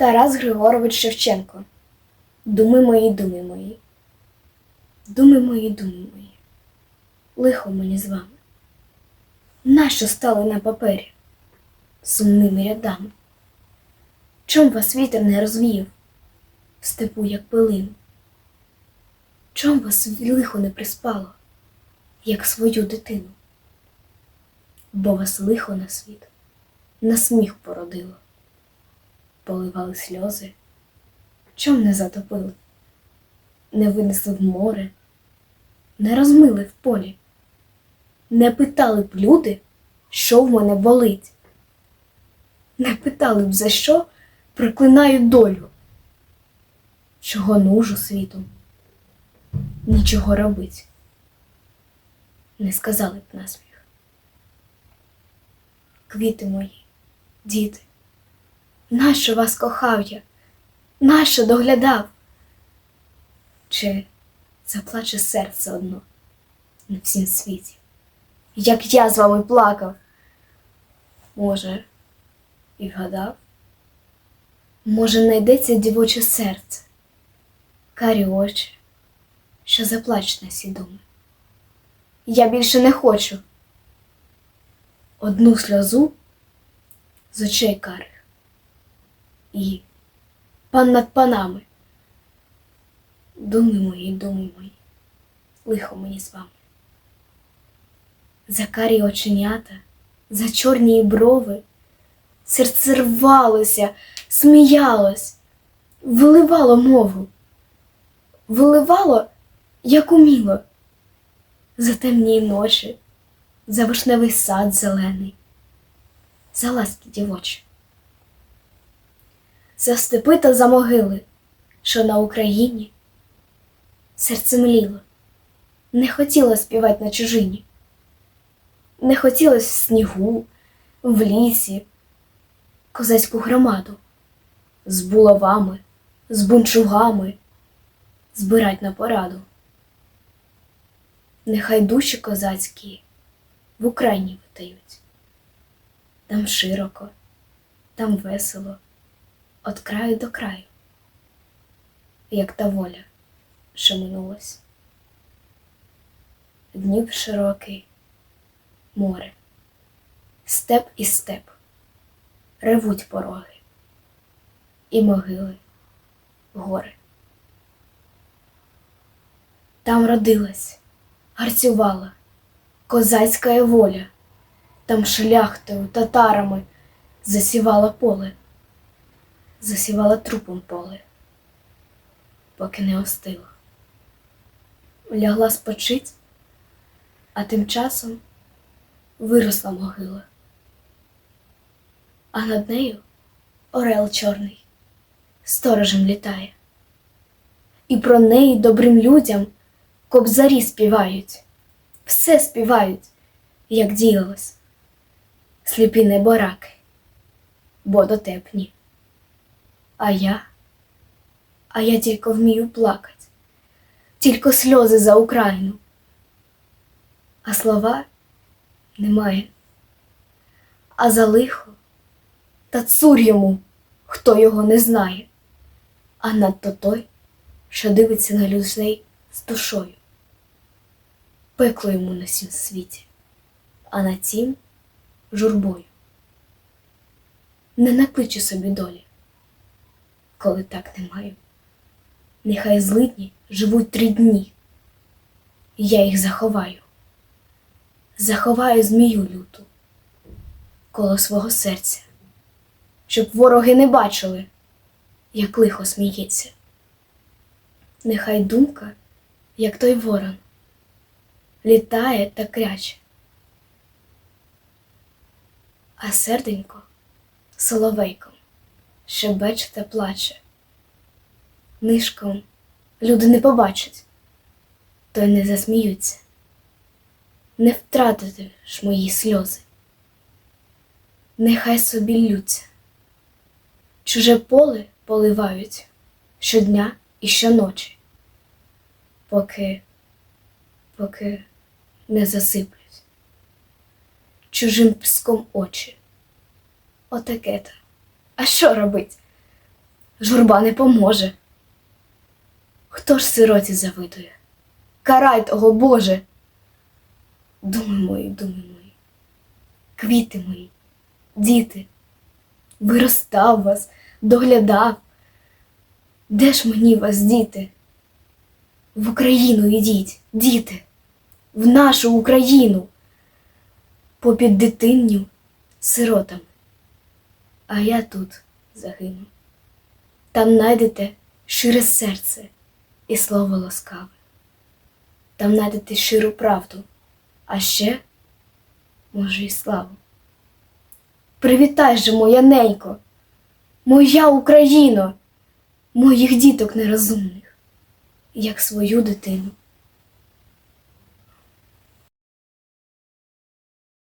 Тарас Григорович Шевченко. Думи мої, думи мої. Думи мої, думи мої. Лихо мені з вами. Нащо стали на папері сумними рядами? Чом вас вітер не розвіяв в степу, як пилину? Чом вас лихо не приспало, як свою дитину? Бо вас лихо на світ, на сміх породило, поливали сльози, чом не затопили, не винесли в море, не розмили в полі, не питали б люди, що в мене болить, не питали б, за що проклинаю долю, чого нужу світу, нічого робить, не сказали б насміх. Квіти мої, діти, нащо вас кохав я, нащо доглядав? Чи заплаче серце одно на всім світі, як я з вами плакав? Може, і вгадав? Може, знайдеться дівоче серце, карі очі, що заплаче на сі думи. Я більше не хочу одну сльозу з очей карих і пан над панами. Думи мої, думи мої, лихо мені з вами. За карі оченята, за чорні брови, серце рвалося, сміялось, виливало мову, виливало, як уміло, за темні ночі за вишневий сад зелений, за ласки дівочі, за степи та за могили, що на Україні серце мліло, не хотіло співати на чужині, не хотілось в снігу, в лісі, козацьку громаду з булавами, з бунчугами збирать на пораду. Нехай душі козацькі в Україні витають. Там широко, там весело, от краю до краю, як та воля, що минулась. Дніп широкий, море, степ і степ, ревуть пороги, і могили, гори. Там родилась, гарцювала козацька воля, там шляхтою, татарами засівала поле, засівала трупом поле, поки не остила. Лягла спочить, а тим часом виросла могила, а над нею орел чорний сторожем літає, і про неї добрим людям кобзарі співають все співають, як діялось, сліпі небораки, бо дотепні. А я, а я тільки вмію плакать, тільки сльози за Україну, а слова немає, а за лихо та цур йому, хто його не знає, а надто той, що дивиться на людей з душою. Пекло йому на сім світі, а на тім журбою. Не накличу собі долі, коли так не маю. Нехай злидні живуть три дні, і я їх заховаю, заховаю змію люту коло свого серця, щоб вороги не бачили, як лихо сміється. Нехай думка, як той ворон літає та кряче. А серденько соловейком щебече та плаче. Нишком люди не побачать, то й не засміються, не втратити ж мої сльози. Нехай собі лються, чуже поле поливають щодня і щоночі, поки, поки не засиплють чужим піском очі. Отаке то. А що робить? журба не поможе. Хто ж сироті завидує? Карай того, Боже. Думи мої, думи мої, квіти мої, діти, виростав вас, доглядав. Де ж мені вас, діти? В Україну ідіть, діти, в нашу Україну, попід дитинню сиротами. А я тут загину. Там найдете шире серце і слово ласкаве. Там найдете щиру правду, а ще, може, і славу. Привітай же, моя ненько, моя Україно, моїх діток нерозумних, як свою дитину.